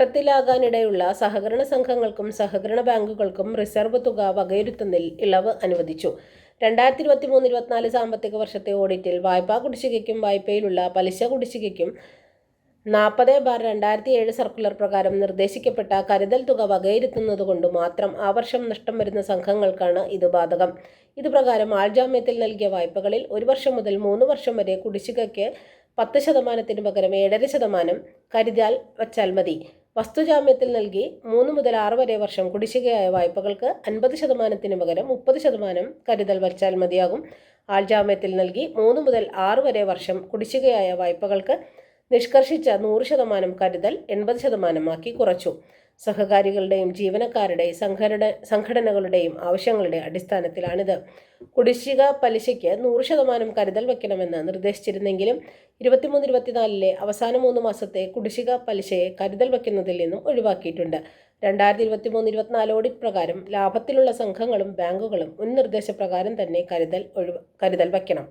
നഷ്ടത്തിലാകാനിടയുള്ള സഹകരണ സംഘങ്ങൾക്കും സഹകരണ ബാങ്കുകൾക്കും റിസർവ് തുക വകയിരുത്തുന്നതിൽ ഇളവ് അനുവദിച്ചു. രണ്ടായിരത്തി ഇരുപത്തി മൂന്ന് ഇരുപത്തിനാല് സാമ്പത്തിക വർഷത്തെ ഓഡിറ്റിൽ വായ്പാ കുടിശ്ശികയ്ക്കും വായ്പയിലുള്ള പലിശ കുടിശ്ശികയ്ക്കും നാൽപ്പത് ബാർ രണ്ടായിരത്തി ഏഴ് സർക്കുലർ പ്രകാരം നിർദ്ദേശിക്കപ്പെട്ട കരുതൽ തുക വകയിരുത്തുന്നതുകൊണ്ട് മാത്രം ആ വർഷം നഷ്ടം വരുന്ന സംഘങ്ങൾക്കാണ് ഇത് ബാധകം. ഇതുപ്രകാരം ആൾജാമ്യത്തിൽ നൽകിയ വായ്പകളിൽ ഒരു വർഷം മുതൽ മൂന്ന് വർഷം വരെ കുടിശ്ശികയ്ക്ക് പത്ത് ശതമാനത്തിന് പകരം ഏഴര ശതമാനം കരുതൽ വച്ചാൽ മതി. വസ്തുജാമ്യത്തിൽ നൽകി മൂന്ന് മുതൽ ആറ് വരെ വർഷം കുടിശ്ശികയായ വായ്പകൾക്ക് അൻപത് ശതമാനത്തിന് പകരം മുപ്പത് ശതമാനം കരുതൽ വരച്ചാൽ മതിയാകും. ആൾജാമ്യത്തിൽ നൽകി മൂന്ന് മുതൽ ആറ് വരെ വർഷം കുടിശ്ശികയായ വായ്പകൾക്ക് നിഷ്കർഷിച്ച നൂറ് ശതമാനം കരുതൽ എൺപത് ശതമാനമാക്കി കുറച്ചു. സഹകാരികളുടെയും ജീവനക്കാരുടെയും സംഘടന സംഘടനകളുടെയും ആവശ്യങ്ങളുടെ അടിസ്ഥാനത്തിലാണിത്. കുടിശ്ശിക പലിശയ്ക്ക് നൂറ് ശതമാനം കരുതൽ വയ്ക്കണമെന്ന് നിർദ്ദേശിച്ചിരുന്നെങ്കിലും ഇരുപത്തിമൂന്ന് ഇരുപത്തിനാലിലെ അവസാന മൂന്ന് മാസത്തെ കുടിശ്ശിക പലിശയെ കരുതൽ വയ്ക്കുന്നതിൽ നിന്നും ഒഴിവാക്കിയിട്ടുണ്ട്. രണ്ടായിരത്തി ഇരുപത്തിമൂന്ന് ഇരുപത്തിനാല് ഓഡിറ്റ് പ്രകാരം ലാഭത്തിലുള്ള സംഘങ്ങളും ബാങ്കുകളും മുൻ നിർദ്ദേശപ്രകാരം തന്നെ കരുതൽ ഒഴിവ് കരുതൽ വയ്ക്കണം